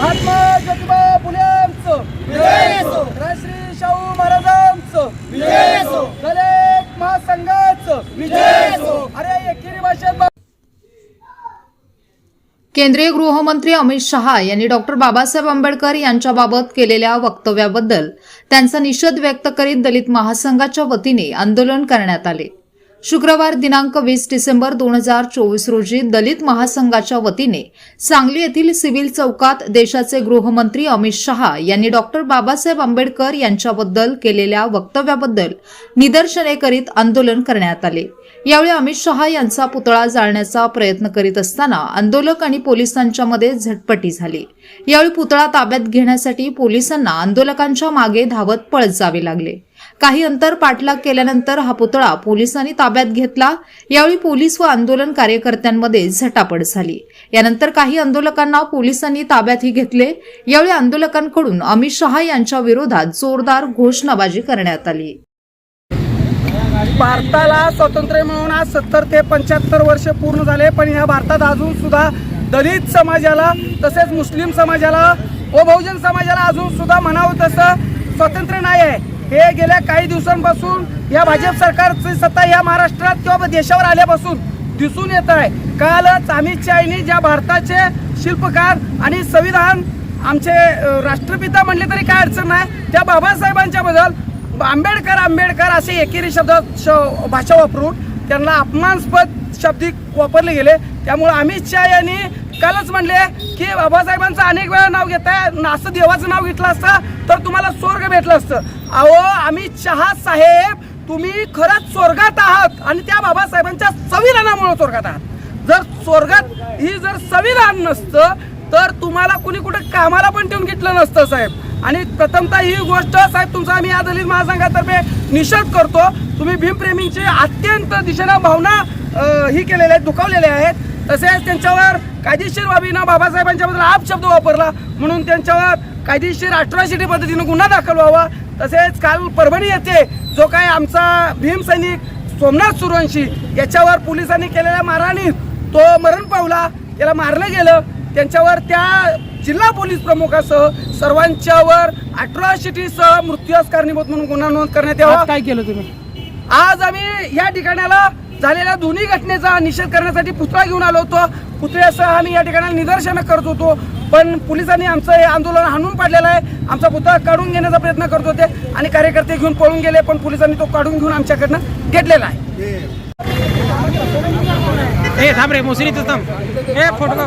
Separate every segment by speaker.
Speaker 1: महात्मा ज्योतिबा फुल्यांचं राजश्री शाहू महाराजांचं. दलित महासंघाचं. अरे एकेरी भाषेत
Speaker 2: केंद्रीय गृहमंत्री अमित शहा यांनी डॉक्टर बाबासाहेब आंबेडकर यांच्याबाबत केलेल्या वक्तव्याबद्दल त्यांचा निषेध व्यक्त करीत दलित महासंघाच्या वतीने आंदोलन करण्यात आले. शुक्रवार दिनांक वीस डिसेंबर दोन हजार चोवीस रोजी दलित महासंघाच्या वतीने सांगली येथील सिव्हिल चौकात देशाचे गृहमंत्री अमित शहा यांनी डॉक्टर बाबासाहेब आंबेडकर यांच्याबद्दल केलेल्या वक्तव्याबद्दल निदर्शने करीत आंदोलन करण्यात आले. यावेळी अमित शहा यांचा पुतळा जाळण्याचा प्रयत्न करीत असताना आंदोलक आणि पोलिसांच्या मध्ये झटपटी झाली. यावेळी पुतळा ताब्यात घेण्यासाठी पोलिसांना आंदोलकांच्या मागे धावत पळत जावे लागले. काही अंतर पाठलाग केल्यानंतर हा पुतळा पोलिसांनी ताब्यात घेतला. यावेळी पोलीस व आंदोलन कार्यकर्त्यांमध्ये झटापट झाली. यानंतर काही आंदोलकांना पोलिसांनी ताब्यातही घेतले. यावेळी आंदोलकांकडून अमित शहा यांच्या विरोधात जोरदार घोषणाबाजी करण्यात आली.
Speaker 1: भारताला स्वातंत्र्य मिळून आज सत्तर ते पंच्याहत्तर वर्ष पूर्ण झाले पण ह्या भारतात अजून सुद्धा दलित समाजाला तसेच मुस्लिम समाजाला व बहुजन समाजाला अजून सुद्धा म्हणावं तसं स्वातंत्र्य नाही आहे हे गेल्या काही दिवसांपासून या भाजप सरकारची सत्ता या महाराष्ट्रात किंवा देशावर आल्यापासून दिसून येत आहे. कालच अमित शहानी ज्या भारताचे शिल्पकार आणि संविधान आमचे राष्ट्रपिता म्हणले तरी काय अडचण नाही. त्या बाबासाहेबांच्या बद्दल आंबेडकर आंबेडकर असे एकेरी शब्द श- भाषा वापरून त्यांना अपमानस्पद शब्दिक वापरले गेले. त्यामुळे अमित शहा यांनी कालच म्हणले की बाबासाहेबांचं अनेक वेळा नाव घेताय असं देवाचं नाव घेतलं असतं तर तुम्हाला स्वर्ग भेटलं असतं. अहो आम्ही चहा साहेब तुम्ही खरंच स्वर्गात आहात आणि त्या बाबासाहेबांच्या संविधानामुळे स्वर्गात आहात. जर स्वर्गात ही जर संविधान नसतं तर तुम्हाला कुणी कुठे कामाला पण ठेवून घेतलं नसतं साहेब. आणि प्रथमतः ही गोष्ट साहेब तुमचा आम्ही या दलित महासंघातर्फे निषेध करतो. तुम्ही भीमप्रेमींची अत्यंत दिशेनं भावना ही केलेल्या आहेत दुखावलेल्या आहेत. तसेच त्यांच्यावर कायदेशीर बाबीनं बाबासाहेबांच्याबद्दल आप शब्द वापरला. म्हणून त्यांच्यावर कायदेशीर अट्रॉसिटी पद्धतीनं गुन्हा दाखल व्हावा. तसेच काल परभणी येथे जो काय आमचा भीम सैनिक सोमनाथ सुरवंशी याच्यावर पोलिसांनी केलेल्या मारहाणीत तो मरण पावला. त्याला मारलं गेलं. त्यांच्यावर त्या जिल्हा पोलीस प्रमुखासह सर्वांच्यावर अट्रॉसिटीसह मृत्यूस कारणीभूत म्हणून गुन्हा नोंद करण्यात यावा.
Speaker 3: काय केलं तुम्ही?
Speaker 1: आज आम्ही या ठिकाणाला झालेल्या दोन्ही घटनेचा निषेध करण्यासाठी पुतळा घेऊन आलो होतो. पुतळ्यासह आम्ही या ठिकाणी निदर्शनं करत होतो. पण पोलिसांनी आमचं हे आंदोलन हाणून पाडलेलं आहे. आमचा पुतळा काढून घेण्याचा प्रयत्न करत होते आणि कार्यकर्ते घेऊन पळून गेले पण पोलिसांनी तो काढून घेऊन आमच्याकडनं घेतलेला आहे.
Speaker 3: ए थांब रे मुसरीचं थांब. ए फोटो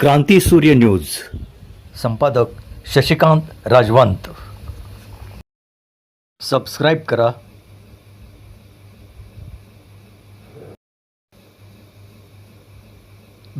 Speaker 4: क्रांती सूर्य न्यूज़। संपादक शशिकांत राजवंत। सबस्क्राईब करा।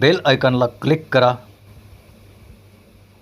Speaker 4: बेल आयकॉनला क्लिक करा।